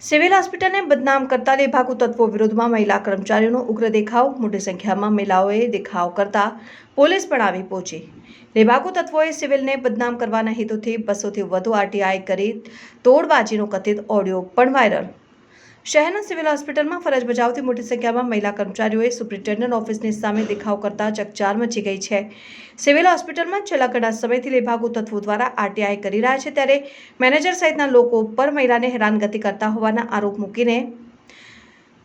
Civil હોસ્પિટલને બદનામ કરતા લેભાગુ તત્વો વિરુદ્ધમાં મહિલા કર્મચારીઓનો ઉગ્ર દેખાવ, મોટી સંખ્યામાં મહિલાઓએ દેખાવ કરતા પોલીસ પણ આવી પહોંચી. લેભાગુ તત્વોએ સિવિલને બદનામ કરવાના હેતુથી બસોથી વધુ આરટીઆઈ કરી તોડબાજીનો કથિત ઓડિયો પણ વાયરલ શહેરના સિવિલ હોસ્પિટલમાં ફરજ બજાવતી મોટી સંખ્યામાં મહિલા કર્મચારીઓએ સુપ્રિન્ટેન્ડન્ટ ઓફિસની સામે દેખાવ કરતા ચકચાર મચી ગઈ છે. સિવિલ હોસ્પિટલમાં છેલ્લા ઘણા સમયથી લેભાગુ તત્વો દ્વારા આરટીઆઈ કરી રહ્યા છે ત્યારે મેનેજર સહિતના લોકો પર મહિલાને હેરાનગતિ કરતા હોવાના આરોપ મૂકીને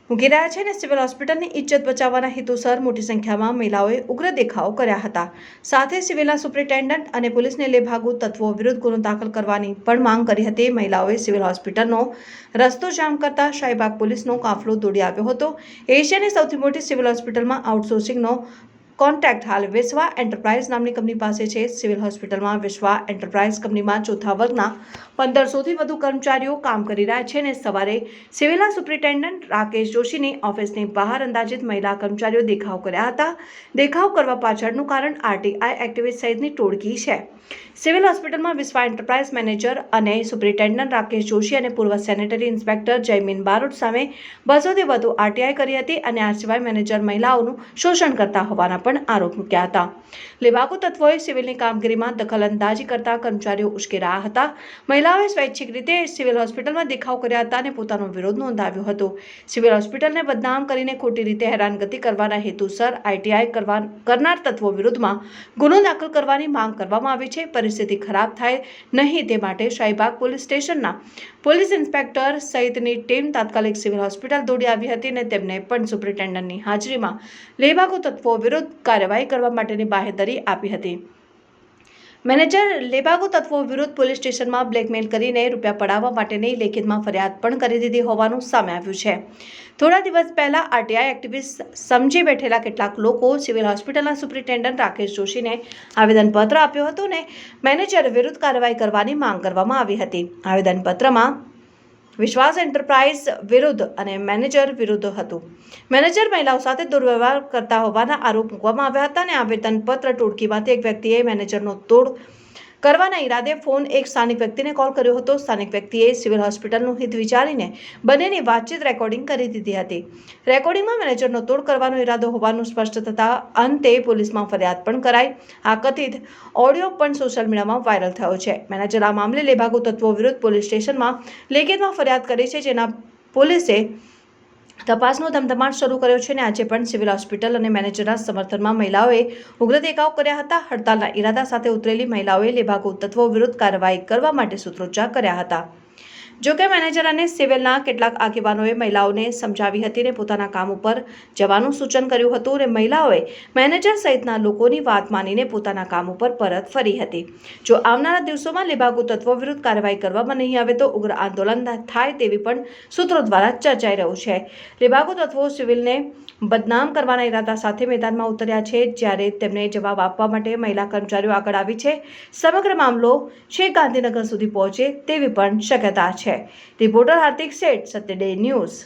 મૂકી રહ્યા છે અને સિવિલ હોસ્પિટલની ઇજ્જત બચાવવાના હેતુસર મોટી સંખ્યામાં મહિલાઓએ ઉગ્ર દેખાવ કર્યા હતા. સાથે સિવિલના સુપ્રિન્ટેન્ડન્ટ અને પોલીસને લેભાગુ તત્વો વિરુદ્ધ ગુનો દાખલ કરવાની પણ માંગ કરી હતી. મહિલાઓએ સિવિલ હોસ્પિટલનો રસ્તો જામ કરતા શાહીબાગ પોલીસનો કાફલો દોડી આવ્યો હતો. એશિયાની સૌથી મોટી સિવિલ હોસ્પિટલમાં આઉટસોર્સિંગનો કોન્ટેક્ટ હાલ વિશ્વા એન્ટરપ્રાઇઝ નામની કંપની પાસે છે. સિવિલ હોસ્પિટલમાં વિશ્વા એન્ટરપ્રાઇઝ કંપનીમાં ચોથા વર્ગના પંદરસોથી વધુ કર્મચારીઓ કામ કરી રહ્યા છે અને સવારે સિવિલના સુપ્રિન્ટેન્ડન્ટ રાકેશ જોશીની ઓફિસની બહાર અંદાજિત મહિલા કર્મચારીઓ દેખાવ કર્યા હતા. દેખાવ કરવા પાછળનું કારણ આરટીઆઈ એક્ટિવિસ્ટ સહિતની ટોળકી છે. સિવિલ હોસ્પિટલમાં વિશ્વા એન્ટરપ્રાઇઝ મેનેજર અને સુપ્રિન્ટેન્ડન્ટ રાકેશ જોશી અને પૂર્વ સેનેટરી ઇન્સ્પેક્ટર જયમીન બારોટ સામે બસોથી વધુ આરટીઆઈ કરી હતી અને આ સિવાય મેનેજર મહિલાઓનું શોષણ કરતા હોવાના પણ આરોપ મૂક્યા હતા. લેબાગુ તત્વોએ સિવિલની કામગીરીમાં દખલઅંદાજી કરતા કર્મચારીઓ ઉશ્કેરાયા હતા. મહિલાઓએ સ્વૈચ્છિક રીતે સિવિલ હોસ્પિટલમાં દેખાવ કર્યા હતા અને પોતાનો વિરોધ નોંધાવ્યો હતો. સિવિલ હોસ્પિટલને બદનામ કરીને ખોટી રીતે હેરાનગતિ કરવાના હેતુસર આઈટીઆઈ કરવા કરનાર તત્વો વિરુદ્ધમાં ગુનો દાખલ કરવાની માંગ કરવામાં આવી છે. પરિસ્થિતિ ખરાબ થાય નહીં તે માટે શાહીબાગ પોલીસ સ્ટેશનના પોલીસ ઇન્સ્પેક્ટર સહિતની ટીમ તાત્કાલિક સિવિલ હોસ્પિટલ દોડી આવી હતી અને તેમને પણ સુપ્રિન્ટેન્ડન્ટની હાજરીમાં લેબાગુ તત્વો વિરુદ્ધ કાર્યવાહી કરવા માટેની બાહેધરી આપી હતી. મેનેજર લેબાગુ તત્વો વિરુદ્ધ પોલીસ સ્ટેશનમાં બ્લેકમેલ કરીને રૂપિયા પડાવવા માટેની લેખિતમાં ફરિયાદ પણ કરી દીધી હોવાનું સામે આવ્યું છે. થોડા દિવસ પહેલા આરટીઆઈ એક્ટિવિસ્ટ સમજી બેઠેલા કેટલાક લોકો સિવિલ હોસ્પિટલના સુપ્રિન્ટેન્ડન્ટ રાકેશ જોશીને આવેદનપત્ર આપ્યું હતું ને મેનેજર વિરુદ્ધ કાર્યવાહી કરવાની માંગ કરવામાં આવી હતી. આવેદનપત્રમાં વિશ્વાસ એન્ટરપ્રાઇઝ વિરુદ્ધ અને મેનેજર વિરુદ્ધ હતું. મેનેજર મહિલાઓ સાથે દુર્વ્યવહાર કરતા હોવાના આરોપ મૂકવામાં આવ્યા હતા અને આવેદનપત્ર ટોળકીમાંથી એક વ્યક્તિએ મેનેજરનો તોડ કરવાના ઈરાદે ફોન એક સ્થાનિક વ્યક્તિને કોલ કર્યો હતો. સ્થાનિક વ્યક્તિએ સિવિલ હોસ્પિટલનું હિત વિચારીને બંનેની વાતચીત રેકોર્ડિંગ કરી દીધી હતી. રેકોર્ડિંગમાં મેનેજરનો તોડ કરવાનો ઈરાદો હોવાનું સ્પષ્ટ થતાં અંતે પોલીસમાં ફરિયાદ પણ કરાઈ. આ કથિત ઓડિયો પણ સોશિયલ મીડિયામાં વાયરલ થયો છે. મેનેજર આ મામલે લેભાગુ તત્વો વિરુદ્ધ પોલીસ સ્ટેશનમાં લેખિતમાં ફરિયાદ કરી છે, જેના પોલીસે તપાસનો ધમધમાટ શરૂ કર્યો છે અને આજે પણ સિવિલ હોસ્પિટલ અને મેનેજરના સમર્થનમાં મહિલાઓએ ઉગ્ર દેખાવ કર્યા હતા. હડતાલના ઈરાદા સાથે ઉતરેલી મહિલાઓએ લેભાગુ તત્વો વિરુદ્ધ કાર્યવાહી કરવા માટે સૂત્રોચ્ચાર કર્યા હતા. જોકે મેનેજર અને સિવિલના કેટલાક આગેવાનોએ મહિલાઓને સમજાવી હતી અને પોતાના કામ ઉપર જવાનું સૂચન કર્યું હતું અને મહિલાઓએ મેનેજર સહિતના લોકોની વાત માનીને પોતાના કામ ઉપર પરત ફરી હતી. જો આવનારા દિવસોમાં લેભાગુ તત્વો વિરુદ્ધ કાર્યવાહી કરવામાં નહીં આવે તો ઉગ્ર આંદોલન થાય તેવી પણ સૂત્રો દ્વારા ચર્ચાઈ રહ્યું છે. લેભાગુ તત્વો સિવિલને બદનામ કરવાના ઇરાદા સાથે મેદાનમાં ઉતર્યા છે, જ્યારે તેમને જવાબ આપવા માટે મહિલા કર્મચારીઓ આગળ આવી છે. સમગ્ર મામલો છેક ગાંધીનગર સુધી પહોંચે તેવી પણ શક્યતા છે. રિપોર્ટર હાર્દિક શેઠ સત્યડે ન્યૂઝ